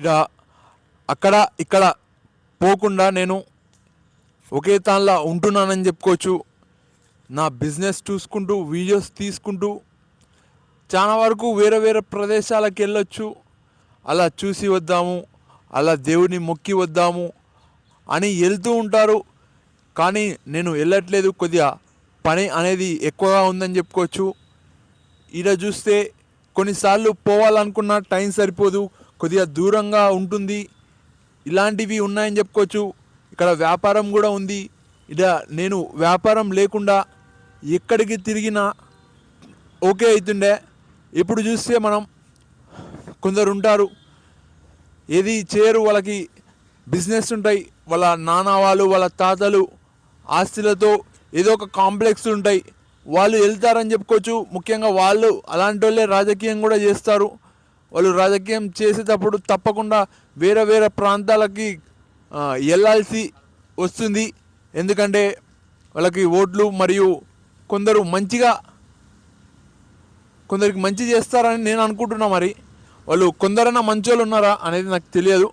ఇలా అక్కడ ఇక్కడ పోకుండా నేను ఒకే తాన్లా ఉంటున్నానని చెప్పుకోవచ్చు. నా బిజినెస్ చూసుకుంటూ వీడియోస్ తీసుకుంటూ చాలా వరకు వేరే వేరే ప్రదేశాలకు వెళ్ళొచ్చు. అలా చూసి వద్దాము అలా దేవుని మొక్కి వద్దాము అని వెళ్తూ ఉంటారు. కానీ నేను వెళ్ళట్లేదు కొద్దిగా పని అనేది ఎక్కువగా ఉందని చెప్పుకోవచ్చు. ఈడ చూస్తే కొన్నిసార్లు పోవాలనుకున్న టైం సరిపోదు కొద్దిగా దూరంగా ఉంటుంది. ఇలాంటివి ఉన్నాయని చెప్పుకోవచ్చు. ఇక్కడ వ్యాపారం కూడా ఉంది. ఇలా నేను వ్యాపారం లేకుండా ఎక్కడికి తిరిగినా ఓకే అవుతుండే ఇప్పుడు చూస్తే మనం కొందరు ఉంటారు. ఏది చేయరు వాళ్ళకి బిజినెస్ ఉంటాయి. వాళ్ళ నాన్న వాళ్ళు వాళ్ళ తాతలు ఆస్తులతో ఏదో ఒక కాంప్లెక్స్ ఉంటాయి. వాళ్ళు వెళ్తారని చెప్పుకోవచ్చు. ముఖ్యంగా వాళ్ళు అలాంటి వాళ్ళే రాజకీయం కూడా చేస్తారు. వాళ్ళు రాజకీయం చేసేటప్పుడు తప్పకుండా వేరే వేరే ప్రాంతాలకి వెళ్ళాల్సి వస్తుంది. ఎందుకంటే వాళ్ళకి ఓట్లు మరియు కొందరు మంచిగా కొందరికి మంచి చేస్తారని నేను అనుకుంటున్నా మరి. వాళ్ళు కొందరైనా మంచోళ్ళు ఉన్నారా అనేది నాకు తెలియదు.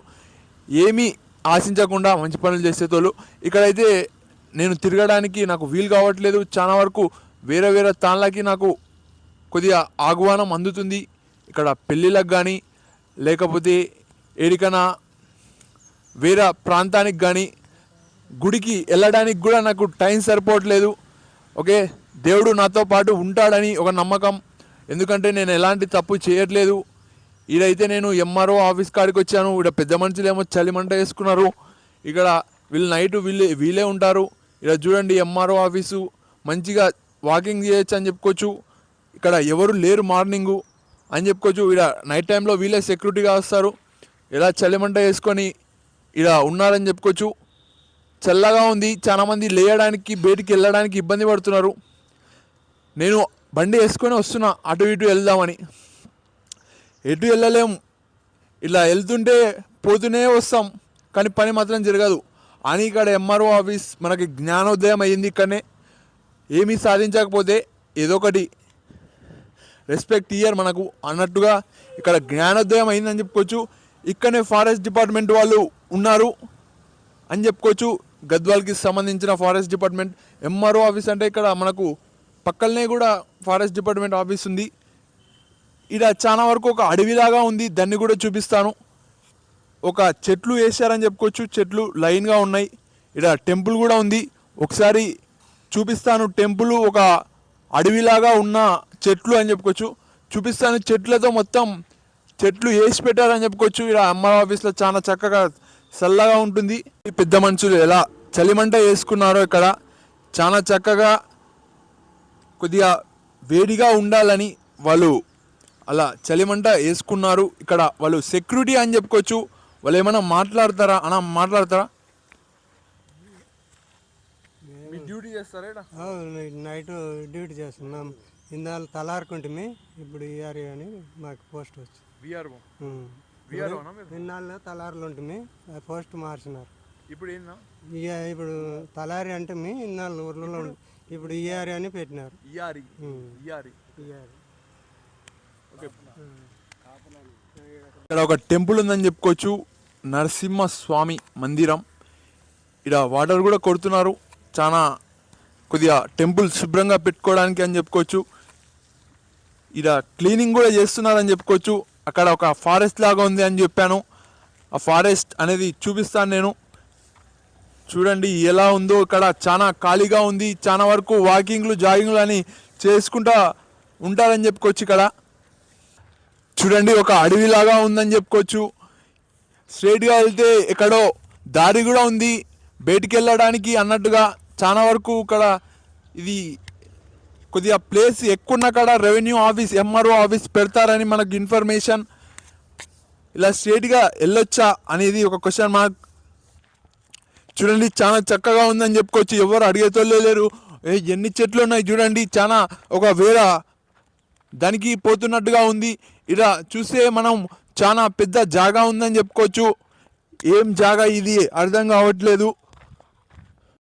ఏమీ ఆశించకుండా మంచి పనులు చేసేటోళ్ళు. ఇక్కడైతే నేను తిరగడానికి నాకు వీలు కావట్లేదు. చాలా వరకు వేరే వేరే తాళ్ళకి నాకు కొద్దిగా ఆహ్వానం అందుతుంది. ఇక్కడ పెళ్ళిళ్ళకి కానీ లేకపోతే ఏడికైనా వేరే ప్రాంతానికి కానీ గుడికి వెళ్ళడానికి కూడా నాకు టైం సరిపోవట్లేదు. ఓకే దేవుడు నాతో పాటు ఉంటాడని ఒక నమ్మకం. ఎందుకంటే నేను ఎలాంటి తప్పు చేయట్లేదు. ఈడైతే నేను ఎంఆర్ఓ ఆఫీస్ కాడికి వచ్చాను. ఇక్కడ పెద్ద మనుషులు ఏమో చలిమంట వేసుకున్నారు. ఇక్కడ వీళ్ళు నైట్ వీళ్ళే వీళ్ళే ఉంటారు. ఇక్కడ చూడండి ఎంఆర్ఓ ఆఫీసు మంచిగా వాకింగ్ చేయొచ్చు అని చెప్పుకోవచ్చు. ఇక్కడ ఎవరు లేరు మార్నింగు. అని చెప్పుకోవచ్చు. ఇక్కడ నైట్ టైంలో వీళ్ళే సెక్యూరిటీగా వస్తారు. ఇలా చలిమంట వేసుకొని ఇలా ఉన్నారని చెప్పుకోవచ్చు. చల్లగా ఉంది. చాలామంది లేయడానికి బయటికి వెళ్ళడానికి ఇబ్బంది పడుతున్నారు. నేను బండి వేసుకొని వస్తున్నా. అటు ఇటు వెళ్దామని. ఎటు వెళ్ళలేం. ఇలా వెళ్తుంటే పోతూనే వస్తాం. కానీ పని మాత్రం జరగదు. అని ఇక్కడ ఎంఆర్ఓ ఆఫీస్ మనకి జ్ఞానోదయం అయ్యింది ఇక్కడనే. ఏమీ సాధించకపోతే ఏదో ఒకటి రెస్పెక్ట్ ఇయ్యర్ మనకు అన్నట్టుగా ఇక్కడ జ్ఞానోదయం అయిందని చెప్పుకోవచ్చు. ఇక్కడనే ఫారెస్ట్ డిపార్ట్మెంట్ వాళ్ళు ఉన్నారు అని చెప్పుకోవచ్చు. గద్వాల్కి సంబంధించిన ఫారెస్ట్ డిపార్ట్మెంట్ ఎంఆర్ఓ ఆఫీస్ అంటే ఇక్కడ మనకు పక్కనే కూడా ఫారెస్ట్ డిపార్ట్మెంట్ ఆఫీస్ ఉంది. ఇక్కడ చాలా వరకు ఒక అడవిలాగా ఉంది. దాన్ని కూడా చూపిస్తాను. ఒక చెట్లు వేసారని చెప్పుకోవచ్చు. చెట్లు లైన్గా ఉన్నాయి. ఇక్కడ టెంపుల్ కూడా ఉంది. ఒకసారి చూపిస్తాను. టెంపుల్ ఒక అడవిలాగా ఉన్న చెట్లు అని చెప్పుకోవచ్చు. చూపిస్తాను చెట్లతో మొత్తం చెట్లు వేసి పెట్టారని చెప్పుకోవచ్చు. ఇక్కడ అమ్మ ఆఫీస్లో చాలా చక్కగా చల్లగా ఉంటుంది. ఈ పెద్ద మనుషులు ఎలా చలిమంట వేసుకున్నారో ఇక్కడ చాలా చక్కగా కొద్దిగా వేడిగా ఉండాలని వాళ్ళు అలా చలిమంట వేసుకున్నారు. ఇక్కడ వాళ్ళు సెక్యూరిటీ అని చెప్పుకోవచ్చు. వాళ్ళు ఏమైనా మాట్లాడతారా? అన్న మాట్లాడతారా? మీ డ్యూటీ చేస్తారా నైట్ డ్యూటీ చేస్తున్నాం. ఇందాలు తలారుకుంటుమి ఇప్పుడు ఇయ్యారు అని మాకు పోస్ట్ వచ్చింది. విఆర్ఓ? ఉం. విఆర్ఓనా మీరు? ఇన్నాళ్ళు తలారులు ఉంటుంది పోస్ట్ మార్చినారు. ఇప్పుడు ఏందా ఇక ఇప్పుడు తలారి అంటే మీ ఇన్నాళ్ళు ఊర్లలో ఉండి ఇప్పుడు ఇయ్యారు అని పెట్టినారు. ఇయారి. ఇయారి ఇక్కడ ఒక టెంపుల్ ఉందని చెప్పుకోవచ్చు నరసింహ స్వామి మందిరం. ఇక్కడ వాటర్ కూడా కొడుతున్నారు చాలా కొద్దిగా టెంపుల్ శుభ్రంగా పెట్టుకోవడానికి అని చెప్పుకోవచ్చు. ఇక్కడ క్లీనింగ్ కూడా చేస్తున్నారని చెప్పుకోవచ్చు. అక్కడ ఒక ఫారెస్ట్ లాగా ఉంది అని చెప్పాను. ఆ ఫారెస్ట్ అనేది చూపిస్తాను నేను. చూడండి ఎలా ఉందో ఇక్కడ. చాలా ఖాళీగా ఉంది. చాలా వరకు వాకింగ్లు జాగింగ్లు అని చేసుకుంటా ఉంటారని చెప్పుకోవచ్చు ఇక్కడ. చూడండి ఒక అడవిలాగా ఉందని చెప్పుకోవచ్చు. స్ట్రైట్గా వెళ్తే ఎక్కడో దారి కూడా ఉంది. బయటికి వెళ్ళడానికి అన్నట్టుగా చాలా వరకు ఇక్కడ ఇది కొద్దిగా ప్లేస్ ఎక్కువ కాడ రెవెన్యూ ఆఫీస్ ఎంఆర్ఓ ఆఫీస్ పెడతారని మనకు ఇన్ఫర్మేషన్ ఇలా స్ట్రేట్గా వెళ్ళొచ్చా అనేది ఒక క్వశ్చన్ మార్క్ చూడండి చాలా చక్కగా ఉందని చెప్పుకోవచ్చు. ఎవరు అడిగేతోళ్ళే లేరు. ఎన్ని చెట్లు ఉన్నాయి చూడండి చాలా ఒక వేళ దానికి పోతున్నట్టుగా ఉంది. ఇలా చూస్తే మనం చాలా పెద్ద జాగా ఉందని చెప్పుకోవచ్చు. ఏం జాగా ఇది? అర్థం కావట్లేదు.